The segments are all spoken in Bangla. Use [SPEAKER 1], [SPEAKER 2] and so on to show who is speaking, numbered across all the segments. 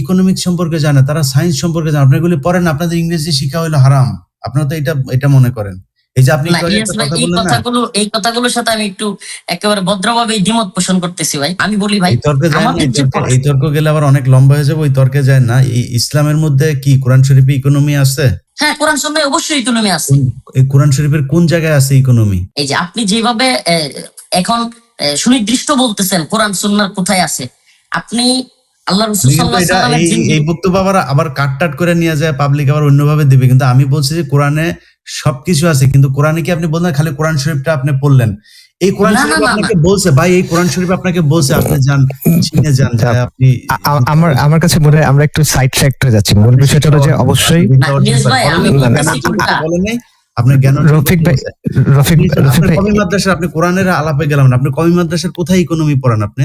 [SPEAKER 1] ইকোনমিক্স সম্পর্কে জানে তারা সায়েন্স সম্পর্কে জানে। আপনি এগুলি পড়েন আপনাদের ইংরেজি শিক্ষা হলো হারাম। আপনারা তো এটা এটা মনে করেন। এই যে আপনি
[SPEAKER 2] না
[SPEAKER 1] একটু আগে
[SPEAKER 2] ইলিয়াস
[SPEAKER 1] একটা
[SPEAKER 2] ভাই
[SPEAKER 1] কথা
[SPEAKER 2] এই
[SPEAKER 1] বললেন না?
[SPEAKER 2] কথাগুলো এই কথাগুলোর সাথে আমি একটু একেবারে ভদ্রভাবে দ্বিমত পোষণ করতেছি ভাই। আমি বলি ভাই
[SPEAKER 1] তর্কে যায় এই
[SPEAKER 2] যে
[SPEAKER 1] তর্কে এই তর্ক গেলে আবার অনেক লম্বা হয়ে যাবে ওই তর্কে যায় না। ইসলামের মধ্যে কি কোরআন শরীফে ইকোনমি আছে?
[SPEAKER 2] হ্যাঁ কোরআন সন্ন্যায় অবশ্যই ইকোনমি আছে।
[SPEAKER 1] কোরআন শরীফের কোন জায়গায় আছে ইকোনমি
[SPEAKER 2] এই যে আপনি যেভাবে এখন সুনির্দিষ্ট বলতেছেন কোরআন সুন্নার কোথায় আছে। আপনি আল্লাহ রসুল
[SPEAKER 1] কিন্তু
[SPEAKER 2] সাল্লাহ
[SPEAKER 1] এটা
[SPEAKER 2] সাল্লামের
[SPEAKER 1] এই বক্তব্য আবার আবার কাট করে নিয়ে যায় পাবলিক আবার অন্যভাবে দিবে। কিন্তু আমি বলছি যে কোরআনে সবকিছু আছে কিন্তু কোরআনে কি আপনি বললেন? খালি কোরআন শরীফটা আপনি পড়লেন। এই কোরআন
[SPEAKER 2] না, না,
[SPEAKER 1] শরীফ আপনাকে বলছে ভাই এই কোরআন শরীফ আপনাকে বলছে আপনি যান চিনে যান
[SPEAKER 3] আচ্ছা,
[SPEAKER 1] আপনি
[SPEAKER 3] আমার আমার কাছে মনে হয় আমরা একটু সাইড ট্র্যাক হয়ে যাচ্ছি। মূল বিষয়টা হলো যে অবশ্যই
[SPEAKER 1] বলেন। আপনি
[SPEAKER 2] কোনটা?
[SPEAKER 1] নাই আপনার জ্ঞান
[SPEAKER 3] রফিক ভাই রফিক
[SPEAKER 1] আপনি-
[SPEAKER 3] রফিক
[SPEAKER 1] আপনার
[SPEAKER 3] ভাই।
[SPEAKER 1] কমি মাদ্রাসা আপনি কোরআনের আলাপে গেলাম না আপনি কমি মাদ্রাসার কোথায় ইকোনমি পড়েন আপনি?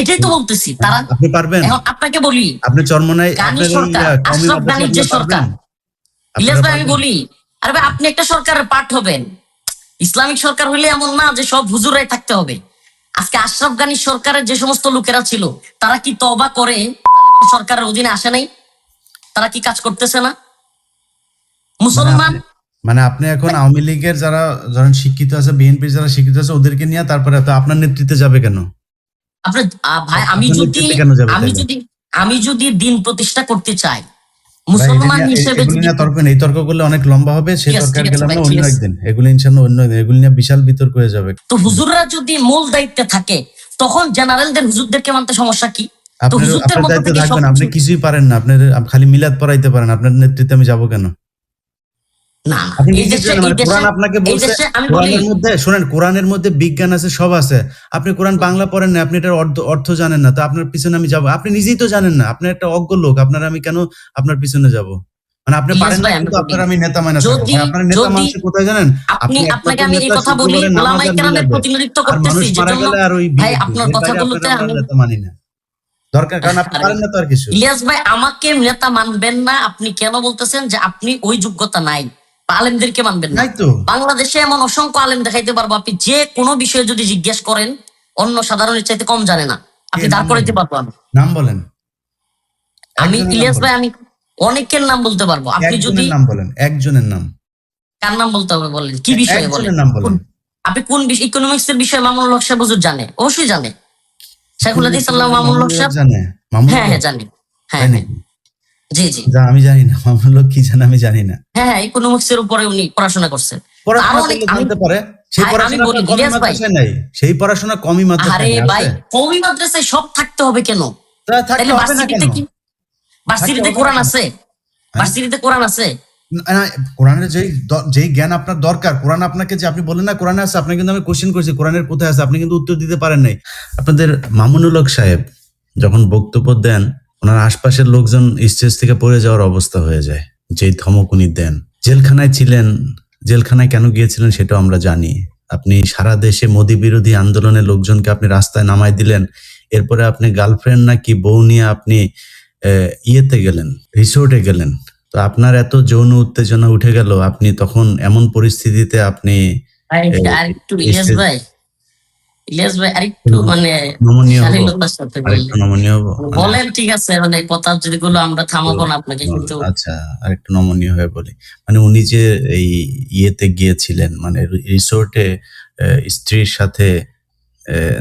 [SPEAKER 2] এটাই তো বলতেছি। তারা
[SPEAKER 1] আপনি পারবেন।
[SPEAKER 2] এখন আপনাকে বলি
[SPEAKER 1] আপনি চরমনায়
[SPEAKER 2] গানি সরকার, আশরাফ গানির যে সরকার। ইলিয়াস ভাই আমি বলি আরে ভাই আপনি একটা সরকারের পার্ট হবেন। ইসলামিক সরকার হলে এমন না যে সব হুজুরাই থাকতে হবে। আজকে আশরাফ গানি সরকারের যে সমস্ত লোকেরা ছিল তারা কি তবা করে সরকারের অধীনে আসে নাই? তারা কি কাজ করতেছে না? মুসলমান?
[SPEAKER 1] মানে আপনি এখন আওয়ামী লীগের যারা ধরেন শিক্ষিত আছে বিএনপির যারা শিক্ষিত আছে ওদেরকে নিয়ে তারপরে তো আপনার নেতৃত্বে যাবে কেন?
[SPEAKER 2] আপনার ভাই আমি যদি আমি যদি আমি যদি দিন প্রতিষ্ঠা করতে চাই মুসলমান হিসেবে
[SPEAKER 1] তর্ক নেই তর্ক করলে অনেক লম্বা হবে সেই
[SPEAKER 2] Yes,
[SPEAKER 1] তর্কের গেলাম না অন্য একদিন। এগুলি ইনশাল্লাহ অন্য এগুলি নিয়ে বিশাল বিতর্ক হয়ে যাবে।
[SPEAKER 2] তো হুজুররা যদি মূল দায়িত্বে থাকে তখন জেনারেলদের হুজুরদেরকে মানতে সমস্যা কি?
[SPEAKER 1] আপনি কিছুই পারেন না। আপনার খালি মিলাদ পড়াইতে পারেন। আপনার নেতৃত্বে আমি যাব কেন?
[SPEAKER 2] না
[SPEAKER 1] মানে আপনাকে মধ্যে শুনেন কোরআনের মধ্যে বিজ্ঞান আছে সব আছে। আপনি কোরআন বাংলা পড়েন না আপনি এটার অর্থ জানেন না তো আপনার পিছনে আমি যাব। আপনি নিজেই তো জানেন না আপনি একটা অজ্ঞ লোক আপনার আমি কেন আপনার পিছনে যাব? মানে আপনি পারেন না কিন্তু আপনার আমি নেতা মানে আপনার নেতা মানুষ কোথায় জানেন?
[SPEAKER 2] আপনি আপনাকে আমি এই কথা বলি কেরামের প্রতিনিধিত্ব করতেছি যেজন্য ভাই আপনার কথাগুলোতে আমি
[SPEAKER 1] নেতা মানি না। দরকার কারণ আপনি পারেন না তো আর কিছু।
[SPEAKER 2] ইলিয়াস ভাই আমাকে নেতা মানবেন না আপনি কেন বলতেছেন যে আপনি ওই যোগ্যতা নাই? আলেমদেরকে মানবেন না। বাংলাদেশে এমন অসংখ্য আলেম দেখাইতে পারব। আপনি যে কোনো বিষয়ে যদি জিজ্ঞেস করেন অন্য সাধারণের চাইতে কম জানে না। আপনি দাঁড়
[SPEAKER 1] নাম
[SPEAKER 2] করাইতে পারব আমি।
[SPEAKER 1] নাম বলেন।
[SPEAKER 2] আমি ইলিয়াস ভাই আমি অনেকের নাম বলতে পারব। আপনি যদি
[SPEAKER 1] নাম বলেন একজনের নাম।
[SPEAKER 2] কার নাম বলতে হবে বলেন? কি বিষয়ে বলেন?
[SPEAKER 1] নাম বলেন।
[SPEAKER 2] আপনি কোন বিষয় ইকোনমিক্স এর বিষয়ে মামুনুল হক সাহেব হুজুর জানে? অবশ্যই জানে। শেখুল হাদিস আল্লাহ মামুনুল হক সাহেব?
[SPEAKER 1] জানে?
[SPEAKER 2] হ্যাঁ হ্যাঁ? জানি। হ্যাঁ? জি জি।
[SPEAKER 1] যা আমি জানি না মামুনুল কি জানে আমি জানি না।
[SPEAKER 2] হ্যাঁ হ্যাঁ ইকোনমিক্স এর উপরে উনি পড়াশোনা করছেন
[SPEAKER 1] পড়াশোনা করলে জানতে পারে। সেই পড়াশোনা কমই মাদ্রাসায় নাই। সেই পড়াশোনা কমই
[SPEAKER 2] আরে
[SPEAKER 1] মাদ্রাসায়
[SPEAKER 2] ভাই
[SPEAKER 1] আছে?
[SPEAKER 2] কৌমি মাদ্রাসায় সব থাকতে হবে কেন?
[SPEAKER 1] থাকতে
[SPEAKER 2] তাহলে
[SPEAKER 1] হবে না কেন?
[SPEAKER 2] ভার্সিটিতে কোরআন আছে? ভার্সিটিতে কোরআন আছে?
[SPEAKER 1] কোরআনের যেই যেই জ্ঞান আপনার দরকার কোরআন আপনাকে যে আপনি বললেন না কোরআনে আছে আপনি কিন্তু আমি কোশ্চেন করছি কোরআনের কোথায় আছে আপনি কিন্তু উত্তর দিতে পারেন নাই। আপনাদের মামুনুল হক সাহেব যখন বক্তব্য দেন ওনার আশপাশের লোকজন স্টেজ থেকে পড়ে যাওয়ার অবস্থা হয়ে যায়। যেই ধমক উনি দেন। জেলখানায় ছিলেন জেলখানায় কেন গিয়েছিলেন সেটাও আমরা জানি। আপনি সারা দেশে মোদি বিরোধী আন্দোলনের লোকজনকে আপনি রাস্তায় নামাই দিলেন। এরপরে আপনি গার্লফ্রেন্ড নাকি বউ নিয়ে আপনি ইয়েতে গেলেন রিসোর্টে গেলেন। তো আপনার এত যৌন উত্তেজনা উঠে গেল আপনি তখন এমন পরিস্থিতিতে আপনি
[SPEAKER 2] ভাই ইলিয়াস ভাই আরেকটু মানে
[SPEAKER 1] মানে-
[SPEAKER 2] বলেন ঠিক আছে মানে কথা আমরা থামাবো না আপনাকে কিন্তু।
[SPEAKER 1] আচ্ছা আরেকটু নমনীয় হয়ে বলি। মানে উনি যে এই ইয়েতে গিয়েছিলেন মানে রিসোর্টে স্ত্রীর সাথে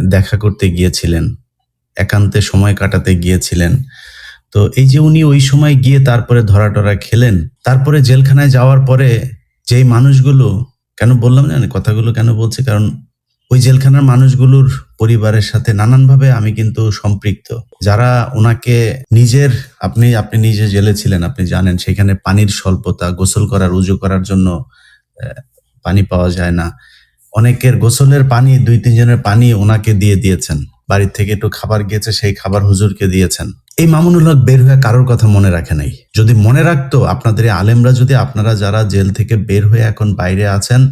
[SPEAKER 1] দেখা করতে গিয়েছিলেন একান্তে সময় কাটাতে গিয়েছিলেন। তো এই যে উনি ওই সময় গিয়ে তারপরে ধরা টরা খেলেন তারপরে জেলখানায় যাওয়ার পরে যেই মানুষগুলো কেন বললাম জানেন কথাগুলো কেন বলছে? কারণ ওই জেলখানার মানুষগুলোর পরিবারের সাথে নানানভাবে আমি কিন্তু সম্পৃক্ত। যারা ওনাকে নিজের, আপনি আপনি নিজে জেলে ছিলেন, আপনি জানেন, সেখানে পানির স্বল্পতা, গোসল করার, উজু করার জন্য পানি পাওয়া যায় না। অনেকের গোসলের পানি, দুই তিনজনের পানি ওনাকে দিয়ে দিয়েছেন। বাড়ির থেকে একটু খাবার গিয়েছে, সেই খাবার হুজুরকে দিয়েছেন। এই মামুনুল হক বের হয়ে কারোর কথা মনে রাখে নাই। যদি মনে রাখতো, আপনাদের আলেমরা যদি, আপনারা যারা জেল থেকে বের হয়ে এখন বাইরে আছেন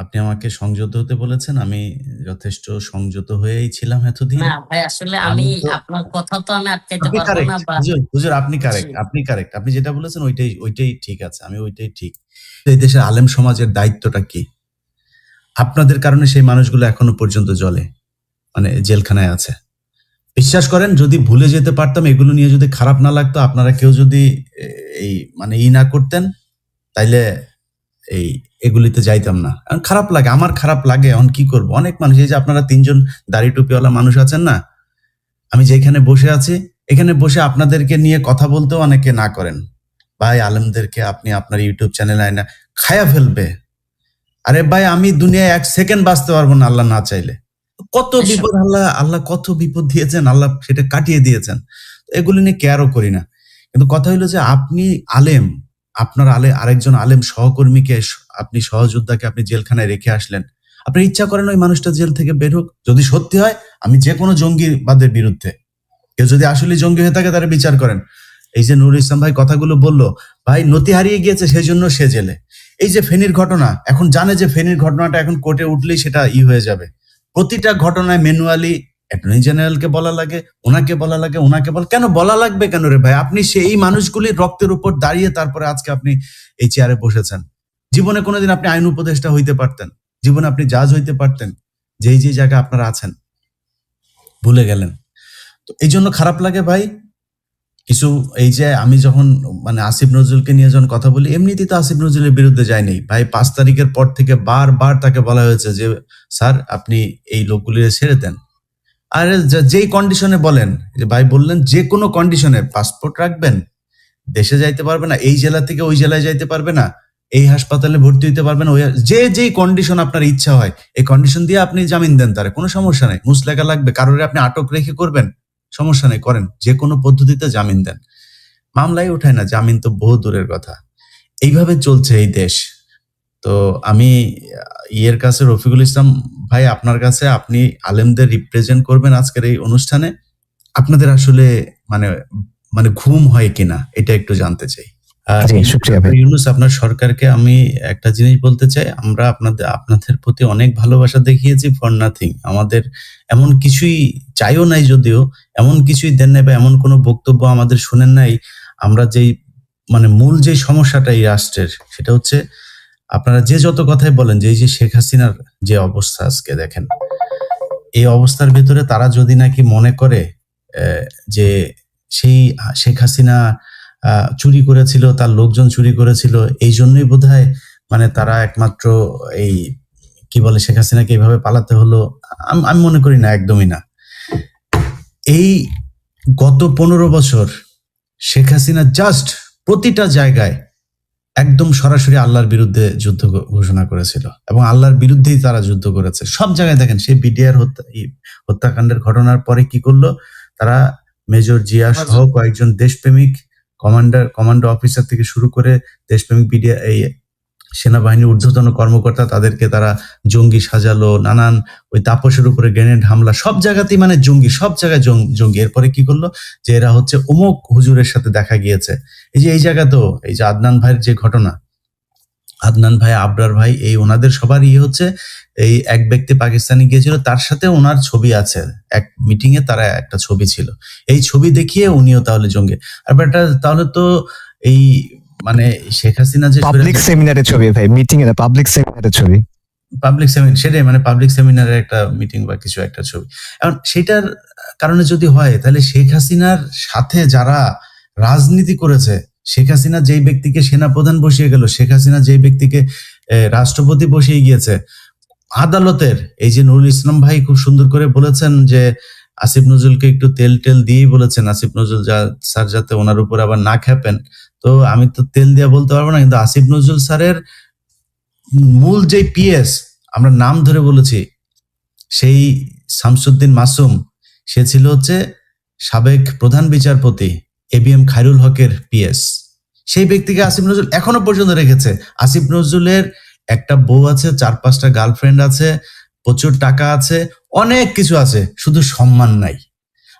[SPEAKER 1] আপনি আমাকে সংযত হতে বলেছেন আমি যথেষ্ট সংযত হয়েই ছিলাম এতদিন।
[SPEAKER 2] না ভাই আসলে
[SPEAKER 1] আমি
[SPEAKER 2] আপনার কথা তো আমি আটকাইতে পারব না বা
[SPEAKER 1] হুজুর হুজুর আপনি কারেক্ট আপনি কারেক্ট আপনি যেটা বলেছেন ওইটাই ওইটাই ঠিক আছে আমি ওইটাই ঠিক। এই দেশের আলেম সমাজের দায়িত্বটা কি? আপনাদের কারণে সেই মানুষগুলো এখনও পর্যন্ত জলে মানে জেলখানায় আছে। বিশ্বাস করেন যদি ভুলে যেতে পারতাম এগুলো নিয়ে যদি খারাপ না লাগতো আপনারা কেউ যদি এই মানে ই না করতেন তাইলে এই এগুলিতে যাইতাম না। খারাপ লাগে আমার খারাপ লাগে এখন কি করব? অনেক মানুষ এই যে আপনারা তিনজন দাড়ি টুপিওয়ালা মানুষ আছেন না? আমি যেখানে বসে আছি এখানে বসে আপনাদেরকে নিয়ে কথা বলতেও অনেকে না করেন। ভাই আলমদেরকে আপনি আপনার ইউটিউব চ্যানেল আয় না খায়া ফেলবে। আরে ভাই আমি দুনিয়ায় এক সেকেন্ড বাঁচতে পারব না আল্লাহ না চাইলে। কত বিপদ আল্লাহ আল্লাহ কত বিপদ দিয়েছেন আল্লাহ সেটা কাটিয়ে দিয়েছেন। এগুলি নিয়ে কেয়ারও করি না। কিন্তু কথা হইল যে আপনি আলেম আপনার আলে, আরেকজন আলেম সহকর্মীকে আপনি সহযোদ্ধাকে আপনি জেলখানায় রেখে আসলেন। আপনি ইচ্ছা করেন ওই মানুষটা জেল থেকে বের হোক। যদি সত্যি হয়, আমি যে কোনো জঙ্গিবাদের বিরুদ্ধে। কেউ যদি আসলে জঙ্গি হয়ে থাকে, তারা বিচার করেন। এই যে নুরুল ইসলাম ভাই কথাগুলো বলল, ভাই নতি হারিয়ে গিয়েছে সেই জন্য সে জেলে। এই যে ফেনীর ঘটনা, এখন জানে যে ফেনীর ঘটনাটা এখন কোর্টে উঠলেই সেটা ই হয়ে যাবে। প্রতিটা ঘটনায় ম্যানুয়ালি অ্যাটর্নি জেনারেলকে বলা লাগে, ওনাকে বলা লাগে, ওনাকে বলা, কেন বলা লাগবে কেন রে ভাই? আপনি সেই মানুষগুলির রক্তের উপর দাঁড়িয়ে তারপরে আজকে আপনি এই চেয়ারে বসেছেন। জীবনে কোনোদিন আপনি আইন উপদেষ্টা হইতে পারতেন। জীবনে আপনি জাজ হইতে পারতেন। যেই যে জায়গায় আপনারা আছেন। ভুলে গেলেন। তো এই জন্য খারাপ লাগে ভাই। কিছু এই যে আমি যখন মানে আসিফ নজরুলকে নিয়ে যখন কথা বলি, এমনিতেই তো আসিফ নজরুলের বিরুদ্ধে যায়নি ভাই, পাঁচ তারিখের পর থেকে বারবার তাকে বলা হয়েছে যে, স্যার, আপনি এই লোকগুলি ছেড়ে দেন। আর যেই কন্ডিশনে বলেন, যে ভাই বললেন যে কোনো কন্ডিশনে পাসপোর্ট রাখবেন, দেশে যাইতে পারবে না, এই জেলা থেকে ওই জেলায় যাইতে পারবে না, এই হাসপাতালে ভর্তি হইতে পারবেন ওই যে যেই কন্ডিশন আপনার ইচ্ছা হয়, এই কন্ডিশন দিয়ে আপনি জামিন দেন তারে, কোনো সমস্যা নেই মুসলেখা লাগবে, কারোর আপনি আটক রেখে করবেন, সমস্যা নেই, করেন, যে কোনো পদ্ধতিতে জামিন দেন। মামলাই ওঠায় না, জামিন তো বহু দূরের কথা। এইভাবে চলছে এই দেশ। তো আমি ইয়ের কাছে রফিকুল ইসলাম ভাই আপনার কাছে আপনি আলেমদের রিপ্রেজেন্ট করবেন আজকের এই অনুষ্ঠানে। আপনাদের আসলে মানে মানে ঘুম হয় কিনা এটা একটু জানতে চাই।
[SPEAKER 3] ভাই।
[SPEAKER 1] ইউনুস আপনার সরকারকে আমি একটা জিনিস বলতে চাই। আমরা আপনাদের আপনাদের প্রতি অনেক ভালোবাসা দেখিয়েছি ফর নাথিং আমাদের এমন কিছুই চাইও নাই যদিও এমন কিছুই দেন নাই বা এমন কোনো বক্তব্য আমাদের শুনেন নাই। আমরা যেই মানে মূল যে সমস্যাটা এই রাষ্ট্রের সেটা হচ্ছে আপনারা যে যত কথাই বলেন, যে এই যে শেখ হাসিনার যে অবস্থা আজকে দেখেন, এই অবস্থার ভিতরে তারা যদি নাকি মনে করে যে সেই শেখ হাসিনা চুরি করেছিল, তার লোকজন চুরি করেছিল, এই জন্যই বোধহয় মানে তারা একমাত্র এই কি বলে শেখ হাসিনাকে এইভাবে পালাতে হলো, আমি মনে করি না, একদমই না। এই গত পনেরো বছর শেখ হাসিনা জাস্ট প্রতিটা জায়গায় একদম সরাসরি আল্লাহর বিরুদ্ধে যুদ্ধ ঘোষণা করেছিল এবং আল্লাহর বিরুদ্ধেই তারা যুদ্ধ করেছে। সব জায়গায় দেখেন সেই বিডিআর হত্যা হত্যাকাণ্ডের ঘটনার পরে কি করল? তারা মেজর জিয়া সহ কয়েকজন দেশপ্রেমিক কমান্ডার কমান্ডো অফিসার থেকে শুরু করে দেশপ্রেমিক বিডিআর এই সেনাবাহিনীর ঊর্ধ্বতন কর্মকর্তা, তাদেরকে তারা জঙ্গি সাজালো, নানান ওই তাপসের উপরে গ্রেনেড হামলা, সব জায়গাতেই মানে জঙ্গি, সব জায়গায় জঙ্গি। এরপরে কি করল? যে এরা হচ্ছে অমুক হুজুরের সাথে দেখা গিয়েছে। এই যে, এই জায়গা তো, এই যে আদনান ভাইয়ের যে ঘটনা। আদনান ভাই, আবরার ভাই, এই ওনাদের সবার ইয়ে হচ্ছে, এই এক ব্যক্তি পাকিস্তানে গিয়েছিল, তার সাথে ওনার ছবি আছে। এক মিটিং এ তারা একটা ছবি ছিল। এই ছবি দেখিয়ে উনিও তাহলে জঙ্গি। আর এটা তাহলে তো এই মানে শেখ হাসিনা যে
[SPEAKER 3] পাবলিক সেমিনারের ছবি ভাই মিটিং এর পাবলিক সেমিনারের ছবি।
[SPEAKER 1] পাবলিক সেমিনার সেটাই মানে পাবলিক সেমিনারের একটা মিটিং বা কিছু একটা ছবি। এখন সেটার কারণে যদি হয় তাহলে শেখ হাসিনার সাথে যারা রাজনীতি করেছে শেখ হাসিনা যেই ব্যক্তিকে সেনাপ্রধান বসিয়ে গেল শেখ হাসিনা যেই ব্যক্তিকে রাষ্ট্রপতি বসিয়ে গিয়েছে আদালতের এই যে নুরুল ইসলাম ভাই খুব সুন্দর করে বলেছেন যে আসিফ নজরুলকে একটু তেল টেল দিয়েই বলেছেন, আসিফ নজরুল যা, স্যার যাতে ওনার উপর আবার না খেপেন। তো আমি তো তেল দিয়ে বলতে পারব না, কিন্তু আসিফ নজরুল স্যারের মূল যে পিএস, আমরা নাম ধরে বলেছি, সেই শামসুদ্দিন মাসুম, সে ছিল হচ্ছে সাবেক প্রধান বিচারপতি এ বি এম খায়রুল হকের পিএস। সেই ব্যক্তিকে আসিফ নজরুল এখনও পর্যন্ত রেখেছে। আসিফ নজরুলের একটা বউ আছে, চার পাঁচটা গার্লফ্রেন্ড আছে, প্রচুর টাকা আছে অনেক কিছু আছে, শুধু সম্মান নাই।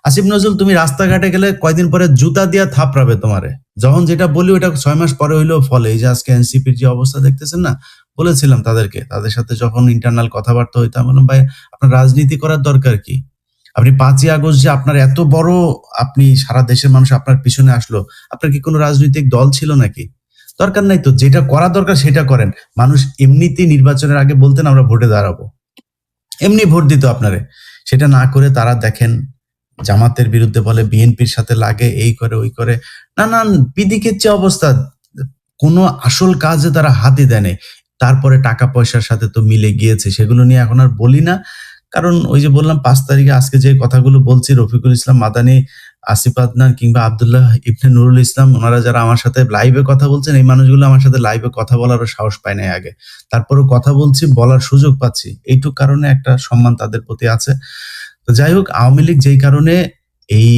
[SPEAKER 1] আসিফ নজরুল, তুমি রাস্তাঘাটে গেলে কয়দিন পরে জুতা দিয়া থাপড়াবে তোমারে। যখন যেটা বলি ওটা ছয় মাস পরে হইলেও ফলে। এই যে আজকে এনসিপির যে অবস্থা দেখতেছেন না, বলেছিলাম তাদেরকে, তাদের সাথে যখন ইন্টারনাল কথাবার্তা হইতাম বললাম, ভাই, আপনার রাজনীতি করার দরকার কি? আপনি পাঁচই আগস্ট যে আপনার এত বড় আপনি সারা দেশের মানুষ আপনার পিছনে আসলো, আপনার কি কোনো রাজনৈতিক দল ছিল নাকি? দরকার নাই তো, যেটা করা দরকার সেটা করেন। মানুষ এমনিতেই নির্বাচনের আগে বলতেন, আমরা ভোটে দাঁড়াবো। এমনি ভোট দিত আপনারে। সেটা না করে তারা দেখেন, জামাতের বিরুদ্ধে বলে, বিএনপির সাথে লাগে, এই করে, ওই করে। নানান বিদিকের যে অবস্থা, কোনো আসল কাজে তারা হাতই দেয় তারপরে টাকা পয়সার সাথে তো মিলে গিয়েছে, সেগুলো নিয়ে এখন আর বলি না। কারণ ওই যে বললাম, পাঁচ তারিখে আজকে যে কথাগুলো বলছি, রফিকুল ইসলাম মাদানি আসিফ আদনান কিংবা আবদুল্লাহ ইবনে নুরুল ইসলাম, ওনারা যারা আমার সাথে লাইভে কথা বলছেন, এই মানুষগুলো আমার সাথে লাইভে কথা বলারও সাহস পায় নাই আগে। তারপরেও কথা বলছি, বলার সুযোগ পাচ্ছি। এইটুক কারণে একটা সম্মান তাদের প্রতি আছে। তো যাই হোক, আওয়ামী লীগ যেই কারণে এই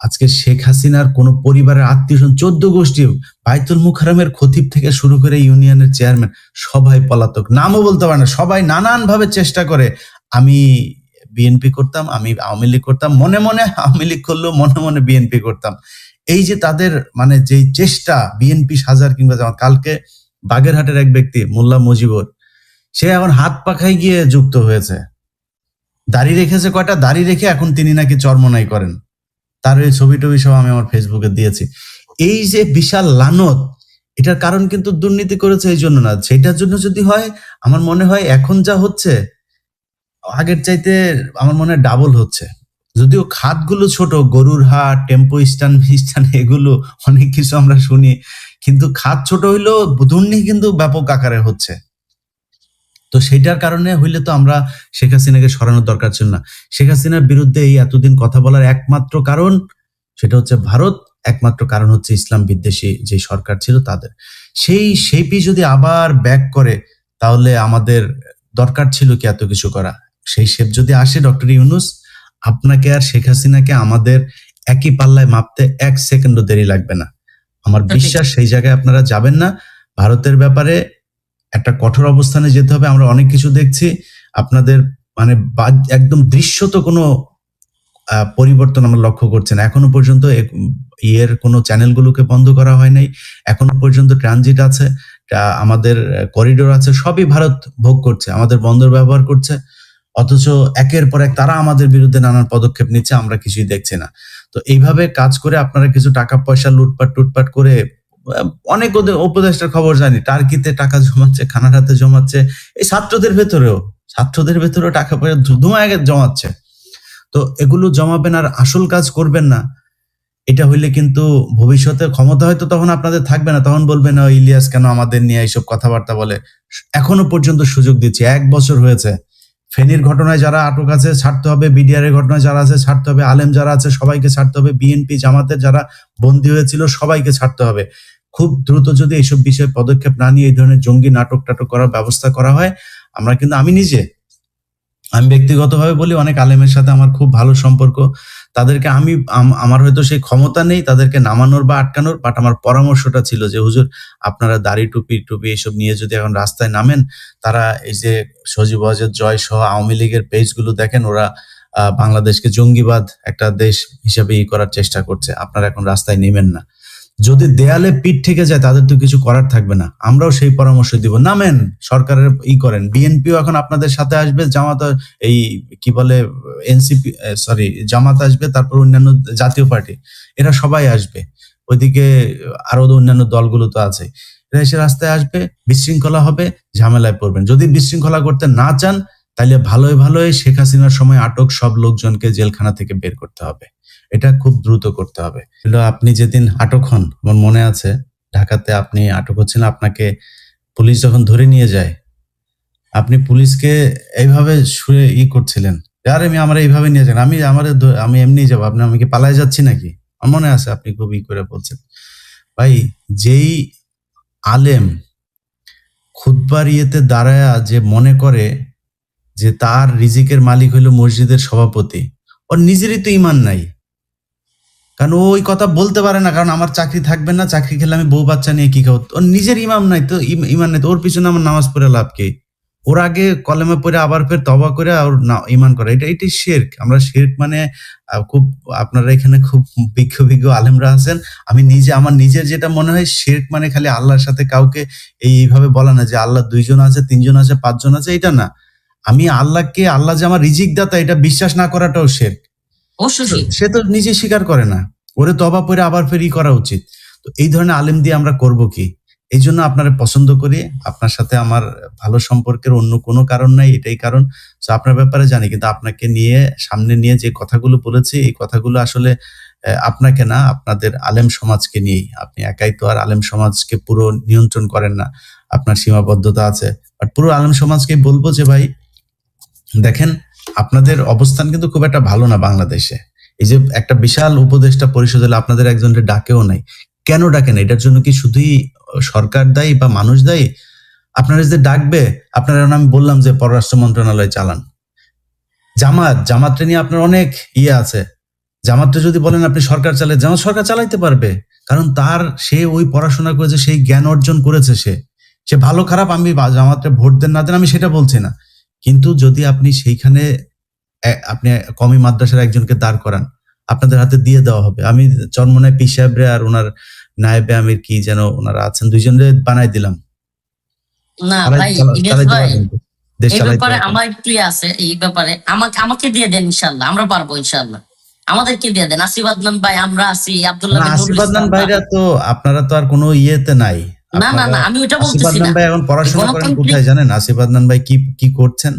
[SPEAKER 1] আজকে শেখ হাসিনার কোন পরিবারের আত্মীয় চোদ্দ গোষ্ঠী, বাইতুল মুখারমের খতিব থেকে শুরু করে ইউনিয়নের চেয়ারম্যান, সবাই পলাতক। নামও বলতে পারে না, সবাই নানান ভাবে চেষ্টা করে। আমি বিএনপি করতাম, আমি আওয়ামী লীগ করতাম, মনে মনে আওয়ামী লীগ করলেও মনে মনে বিএনপি করতাম। এই যে তাদের মানে যে চেষ্টা বিএনপি সাজার কিংবা জামাত, কালকে বাগেরহাটের এক ব্যক্তি, মোল্লা মুজিবুর, সে এখন হাত পাখায় গিয়ে যুক্ত হয়েছে। দাড়ি রেখেছে কয়টা? দাড়ি রেখে এখন তিনি নাকি চর্মনাই করেন। তার ওই ছবি টবি সব আমি আমার ফেসবুকে দিয়েছি। এই যে বিশাল লানত, এটার কারণ কিন্তু দুর্নীতি করেছে এই জন্য না। সেটার জন্য যদি হয়, আমার মনে হয় এখন যা হচ্ছে আগের চাইতে আমার মনে ডাবল হচ্ছে। যদিও খাতগুলো ছোট, গরুর হাট টেম্পো স্ট্যান্ড স্ট্যান্ড, এগুলো অনেক কিছু আমরা শুনি, কিন্তু খাত ছোট হইলেও দুর্নীতি কিন্তু ব্যাপক আকারে হচ্ছে। তো সেটার কারণে হইলে তো আমরা শেখ হাসিনাকে সরানোর দরকার ছিল না। শেখ হাসিনার বিরুদ্ধে এই এতদিন কথা বলার একমাত্র কারণ, সেটা হচ্ছে ভারত, একমাত্র কারণ হচ্ছে ইসলাম বিদ্বেষী যে সরকার ছিল তাদের। সেই সেইপি যদি আবার ব্যাক করে, তাহলে আমাদের দরকার ছিল কি এত কিছু করা। সেই শেপ যদি আসে ডক্টর ইউনুস আপনাকে আর শেখ হাসিনাকে আমাদের একই পাল্লায় মাপতে এক সেকেন্ডও দেরি লাগবে না। আমার বিশ্বাস সেই জায়গায় আপনারা যাবেন না। ভারতের ব্যাপারে একটা কঠোর অবস্থানে যেতে হবে আমরা অনেক কিছু দেখছি। আপনাদের মানে একদম দৃশ্যত কোনো পরিবর্তন আমরা লক্ষ্য করছি না। এখনও পর্যন্ত ইয়ের কোনো চ্যানেলগুলোকে বন্ধ করা হয় নাই। এখনও পর্যন্ত ট্রানজিট আছে আমাদের করিডোর আছে সবই ভারত ভোগ করছে আমাদের বন্দর ব্যবহার করছে। অথচ একের পর এক তারা আমাদের বিরুদ্ধে নানান পদক্ষেপ নিচ্ছে আমরা কিছুই দেখছি না। তো এইভাবে কাজ করে আপনারা কিছু টাকা পয়সা লুটপাট টুটপাট করে অনেক উপদেষ্টার খবর জানি। টার্কিতে টাকা জমাচ্ছে কানাডাতে জমাচ্ছে এই ছাত্রদের ভেতরেও ছাত্রদের ভেতরেও টাকা পয়সা ধুমায় জমাচ্ছে। তো এগুলো জমাবেন আর আসল কাজ করবেন না এটা হইলে কিন্তু ভবিষ্যতে ক্ষমতা হয়তো তখন আপনাদের থাকবে না তখন বলবেন "ও, ইলিয়াস কেন আমাদের নিয়ে এইসব কথাবার্তা বলে? এখনও পর্যন্ত সুযোগ দিচ্ছে এক বছর হয়েছে। ফেনীর ঘটনায় যারা আটক আছে, ছাড়তে হবে। বিডিআর এর ঘটনায় যারা আছে, ছাড়তে হবে। আলেম যারা আছে, সবাইকে ছাড়তে হবে। বিএনপি জামাতের যারা বন্দী হয়েছিল, সবাইকে ছাড়তে হবে। খুব দ্রুত যদি এইসব বিষয়ে পদক্ষেপ না নিয়ে এই ধরনের জঙ্গি নাটক টাটক করার ব্যবস্থা করা হয়, আমরা কিন্তু, আমি নিজে, আমি ব্যক্তিগতভাবে বলি, অনেক আলেমের সাথে আমার খুব ভালো সম্পর্ক। তাদেরকে আমি, আম- আমার হয়তো সেই ক্ষমতা নেই, তাদেরকে নামানোর বা আটকানোর বাট আমার পরামর্শটা ছিল যে, হুজুর, আপনারা দাড়ি টুপি টুপি এসব নিয়ে যদি এখন রাস্তায় নামেন, তারা এই যে সজীব ওয়াজের জয় সহ আওয়ামী লীগের পেজগুলো দেখেন, ওরা বাংলাদেশকে জঙ্গিবাদ একটা দেশ হিসাবে ই করার চেষ্টা করছে। আপনারা এখন রাস্তায় নেমেন না। যদি দেয়ালে পিঠ থেকে যায়, তাদের তো কিছু করার থাকবে না। আমরাও সেই পরামর্শ দিব। নামেন, সরকারের ই করেন। বিএনপিও এখন আপনাদের সাথে আসবে, জামাত, এই কি বলে, এনসিপি সরি, জামাত আসবে, তারপর অন্যান্য জাতীয় পার্টি, এরা সবাই আসবে। ওইদিকে আরও অন্যান্য দলগুলো তো আছে। এরা এসে রাস্তায় আসবে, বিশৃঙ্খলা হবে, ঝামেলায় পড়বেন। যদি বিশৃঙ্খলা করতে না চান তাহলে ভালোই ভালোই শেখ হাসিনার সময় আটক সব লোকজনকে জেলখানা থেকে বের করতে হবে। এটা খুব দ্রুত করতে হবে। আপনি যেদিন আটক হন, আমার মনে আছে, ঢাকাতে আপনি আটক হচ্ছেন আপনাকে পুলিশ যখন ধরে নিয়ে যায়, আপনি পুলিশকে এইভাবে শুয়ে ই করছিলেন আর, আমি আমার এইভাবে নিয়ে যান, আমি আমার আমি এমনি যাব, আপনি আমাকে পালায় যাচ্ছি নাকি? আমার মনে আছে আপনি খুব ই করে বলছেন। ভাই, যেই আলেম খুদবার ইয়েতে দাঁড়ায়া যে মনে করে যে তার রিজিকের মালিক হইল মসজিদের সভাপতি, ওর নিজেরই তো ইমান নাই। কারণ ওই কথা বলতে পারে না, কারণ আমার চাকরি থাকবে না, চাকরি খেলে আমি বউ বাচ্চা নিয়ে কি খাব? ওর নিজের ইমাম নাই তো, ইম- ইমান নাই তো, ওর পিছনে আমার নামাজ পড়ে লাভ কি? ওর আগে কলেমে পড়ে আবার ফের তবা করে ওর না- ইমান করে। এটা, এটাই শেরক। আমরা শেরক মানে খুব, আপনারা এখানে খুব বিজ্ঞ বিজ্ঞ আলেমরা আছেন। আমি নিজে, আমার নিজের যেটা মনে হয়, শেরক মানে খালি আল্লাহর সাথে কাউকে এই, এইভাবে বলা না যে আল্লাহ দুইজন আছে, তিনজন আছে, পাঁচজন আছে, এটা না। আমি আল্লাহকে, আল্লাহ যে আমার রিজিক দাতা এটা বিশ্বাস না করাটাও শেরক।
[SPEAKER 2] অবশ্যই
[SPEAKER 1] সে তো নিজে স্বীকার করে না। ওরে তবা পরে আবার ফেরি করা উচিত। তো এই ধরনের আলেম দিয়ে আমরা করব কি? এই জন্য আপনারা পছন্দ করি। আপনার সাথে আমার ভালো সম্পর্কের অন্য কোনো কারণ নাই এটাই কারণ। তো আপনার ব্যাপারে জানি কিন্তু আপনাকে নিয়ে সামনে নিয়ে যে কথাগুলো বলেছি এই কথাগুলো আসলে আপনাকে না আপনাদের আলেম সমাজকে নিয়েই। আপনি একাই তো আর আলেম সমাজকে পুরো নিয়ন্ত্রণ করেন না। আপনার সীমাবদ্ধতা আছে। বাট পুরো আলেম সমাজকে বলব যে ভাই দেখেন আপনাদের অবস্থান কিন্তু খুব একটা ভালো না বাংলাদেশে। এই যে একটা বিশাল উপদেষ্টা পরিষদ হলে আপনাদের একজনের ডাকেও নাই। কেন ডাকেন এটার জন্য কি শুধুই সরকার দায়ী বা মানুষ দায়ী? আপনারা যে ডাকবে, আপনারা আমি বললাম যে পররাষ্ট্র মন্ত্রণালয় চালান। জামাত, জামাতটা নিয়ে আপনার অনেক ইয়ে আছে। জামাতটা যদি বলেন আপনি সরকার চালায়, জামাত সরকার চালাইতে পারবে। কারণ তার, সে ওই পড়াশোনা করেছে, সেই জ্ঞান অর্জন করেছে সে। সে ভালো খারাপ, আমি জামাতটা ভোট দেন না দেন আমি সেটা বলছি না। কিন্তু যদি আপনি সেইখানে আপনি কমি মাদ্রাসার একজনকে দাঁড় করান আপনাদের হাতে দিয়ে দেওয়া হবে। আমি চরমনায় পি সাহেবরে আর ওনার নায়েবে আমির কি যেন ওনারা আছেন দুইজনরে বানাই দিলাম।
[SPEAKER 2] না ভাই।
[SPEAKER 1] দেশ
[SPEAKER 2] ব্যাপারে আমার একটু আছে এই ব্যাপারে আমাকে আমাকে দিয়ে দেন ইনশাল্লাহ আমরা পারব ইনশাল্লাহ আমাদেরকে দিয়ে দেন। আসিফ আদনান ভাই আমরা আছি আব্দুল্লাহ
[SPEAKER 1] আসিফ আদনান ভাইরা তো আপনারা তো আর কোনো ইয়েতে নাই।
[SPEAKER 2] না না না আমি ওটা বলতেছি না।
[SPEAKER 1] ভাই এখন পড়াশোনা করেন কোথায় জানেন? আসিফ আদনান ভাই কি কি করছেন?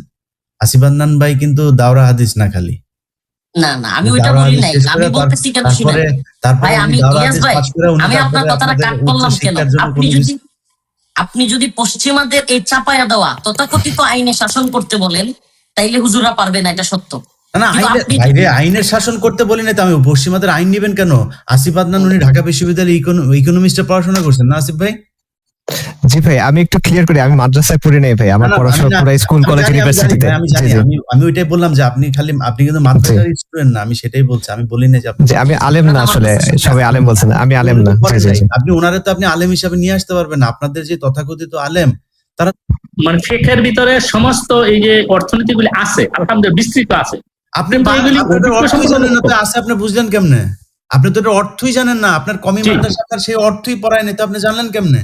[SPEAKER 1] আসিফ আদনান ভাই কিন্তু দাওরা হাদিস না খালি।
[SPEAKER 2] না না আমি ওইটা বলি নাই। আমি বলতেছি কেন শুনেন?
[SPEAKER 1] তারপরে তারপরে
[SPEAKER 2] ভাই, আমি ইলিয়াস ভাই,
[SPEAKER 1] পাস করে উনি
[SPEAKER 2] আমি আপনার কথাটা কাট করলাম কেন? আপনি যদি আপনি যদি পশ্চিমাদের এই চাপায়া দেওয়া তথাকথিত আইনে শাসন করতে বলেন তাইলে হুজুরা পারবে না এটা সত্য।
[SPEAKER 1] না আইনের বাইরে আইনের শাসন করতে বলি না তো আমি পশ্চিমাদের আইন নিবেন কেন? আসিফ আদনান উনি ঢাকা বিশ্ববিদ্যালয়ে ইকোনমিক্সে পড়াশোনা করছেন না আসিফ ভাই?
[SPEAKER 3] জি ভাই আমি একটু ক্লিয়ার করি আমি মাদ্রাসায় পড়ি নাই ভাই আমার পড়াশোনা
[SPEAKER 1] আমি
[SPEAKER 3] পুরো স্কুল কলেজ ইউনিভার্সিটিতে
[SPEAKER 1] আমি আমি ওইটাই বললাম যে আপনি খালি আপনি কিন্তু মাদ্রাসার স্টুডেন্ট না আমি সেটাই বলছি আমি বলি না যে আপনি
[SPEAKER 3] আমি আলেম না আসলে সবাই আলেম বলছেন আমি আলেম না। জি জি জি।
[SPEAKER 1] আপনি ওনারে তো আপনি আলেম হিসাবে নিয়ে আসতে পারবেন না আপনাদের যে তথাকথিত আলেম তারা
[SPEAKER 4] মানে ফেকের ভিতরে সমস্ত এই যে অর্থনীতিগুলি আছে আলহামদুলিল্লাহ বিস্তৃত আছে।
[SPEAKER 1] আপনি
[SPEAKER 4] কিন্তু
[SPEAKER 1] বা-
[SPEAKER 4] এগুলি
[SPEAKER 1] আপনাদের জানেন না তো আছে আপনি বুঝলেন কেমনে? আপনি তো এটা অর্থই জানেন না আপনার কমি। মাদ্রাসার সেই অর্থই পড়ায় নাই তো আপনি জানলেন কেমনে?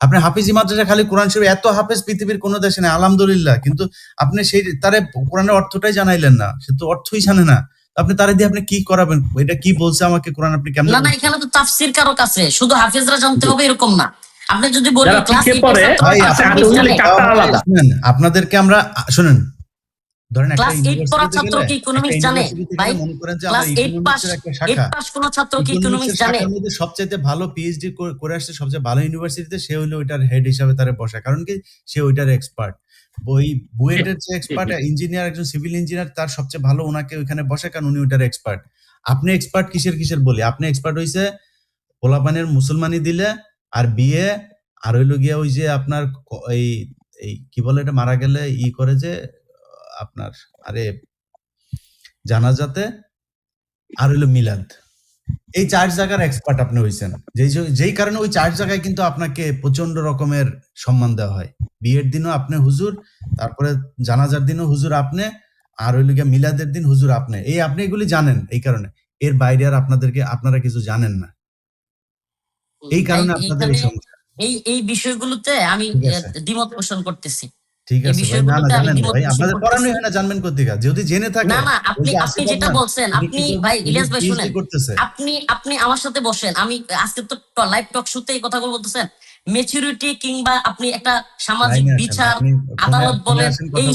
[SPEAKER 1] আপনি হাফিজ মাদ্রাসা খালি কোরআন শরীফ এত হাফেজ পৃথিবীর কোনো দেশে নেই আলহামদুলিল্লাহ। কিন্তু আপনি সেই তারে কোরআনের অর্থটাই জানাইলেন না সে তো অর্থই জানে না। আপনি তারে দিয়ে আপনি কি করাবেন? এটা কি বলছে আমাকে কোরআন আপনি কেমন
[SPEAKER 2] না না এখানে তো তাফসির কারও কাছে শুধু হাফেজরা জানতে হবে এরকম না। আপনি যদি বলেন ক্লাস
[SPEAKER 4] পিছিয়ে পড়ে,
[SPEAKER 1] ভাই
[SPEAKER 4] আচ্ছা,
[SPEAKER 1] আপনি
[SPEAKER 4] আচ্ছা,
[SPEAKER 1] আপনাদেরকে আমরা শুনেন ধরেন
[SPEAKER 2] ক্লাস এইট পড়া ছাত্র কি ইকোনমিক্স জানে? ভাই ক্লাস
[SPEAKER 1] আমরা
[SPEAKER 2] এইট পাস
[SPEAKER 1] ইকোনমিক্সের একটা
[SPEAKER 2] এইট
[SPEAKER 1] শাখা
[SPEAKER 2] পাস কোন ছাত্র কি ইকোনমিক্স জানে?
[SPEAKER 1] সবচাইতে ভালো পিএইচডি করে আসছে সবচেয়ে ভালো ইউনিভার্সিটিতে সে হলো ওইটার হেড হিসাবে তারে বসা। কারণ কি? সে ওইটার এক্সপার্ট বই বুয়েটের যে এক্সপার্ট ইঞ্জিনিয়ার একজন সিভিল ইঞ্জিনিয়ার তার সবচেয়ে ভালো ওনাকে ওইখানে বসে কারণ উনি ওইটার এক্সপার্ট আপনি এক্সপার্ট কিসের কিসের বলি? আপনি এক্সপার্ট হইছে পোলাপানের মুসলমানি দিলে আর বিয়ে আর হইল গিয়া ওই যে আপনার এই কি বলে এটা মারা গেলে ই করে যে আপনার আরে জানাজাতে আর হইল মিলাদ। এই চার জায়গার এক্সপার্ট আপনি হইছেন। যেই যেই কারণে ওই চার জায়গায় কিন্তু আপনাকে প্রচণ্ড রকমের সম্মান দেওয়া হয়। বিয়ের দিনও আপনি হুজুর তারপরে জানাজার দিনও হুজুর আপনি আর হইল গিয়া মিলাদের দিন হুজুর আপনি। এই আপনি এগুলি জানেন এই কারণে। এর বাইরে আর আপনাদেরকে আপনারা কিছু জানেন না। এই কারণে আপনাদের এই সমস্যা।
[SPEAKER 2] এই এই বিষয়গুলোতে আমি দ্বিমত পোষণ করতেছি।
[SPEAKER 1] ঠিক আছে ভাই না না জানেন ভাই আপনাদের
[SPEAKER 2] পড়ানো
[SPEAKER 1] পড়ানোই হয় না জানবেন কোথেকে যদি জেনে থাকে
[SPEAKER 2] না না আপনি আপনি যেটা বলছেন আপনি ভাই ইলিয়াস ভাই শুনেন। আপনি আপনি আমার সাথে বসেন আমি আজকে তো লাইভ টক শুতে এই কথাগুলো বলতেছেন। মেচুরিটি কিংবা আপনি একটা সামাজিক বিচার আদালত বলেন এই